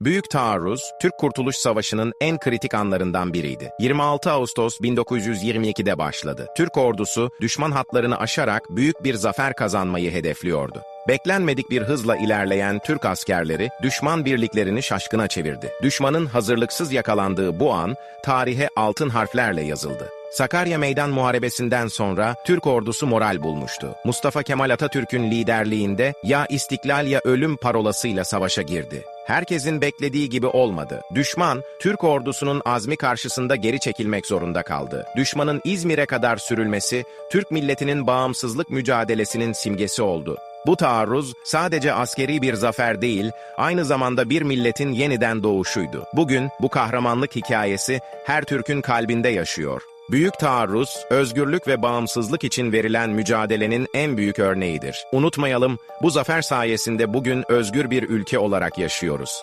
Büyük Taarruz, Türk Kurtuluş Savaşı'nın en kritik anlarından biriydi. 26 Ağustos 1922'de başladı. Türk ordusu düşman hatlarını aşarak büyük bir zafer kazanmayı hedefliyordu. Beklenmedik bir hızla ilerleyen Türk askerleri düşman birliklerini şaşkına çevirdi. Düşmanın hazırlıksız yakalandığı bu an tarihe altın harflerle yazıldı. Sakarya Meydan Muharebesi'nden sonra Türk ordusu moral bulmuştu. Mustafa Kemal Atatürk'ün liderliğinde ya istiklal ya ölüm parolasıyla savaşa girdi. Herkesin beklediği gibi olmadı. Düşman, Türk ordusunun azmi karşısında geri çekilmek zorunda kaldı. Düşmanın İzmir'e kadar sürülmesi, Türk milletinin bağımsızlık mücadelesinin simgesi oldu. Bu taarruz sadece askeri bir zafer değil, aynı zamanda bir milletin yeniden doğuşuydu. Bugün bu kahramanlık hikayesi her Türk'ün kalbinde yaşıyor. Büyük taarruz, özgürlük ve bağımsızlık için verilen mücadelenin en büyük örneğidir. Unutmayalım, bu zafer sayesinde bugün özgür bir ülke olarak yaşıyoruz.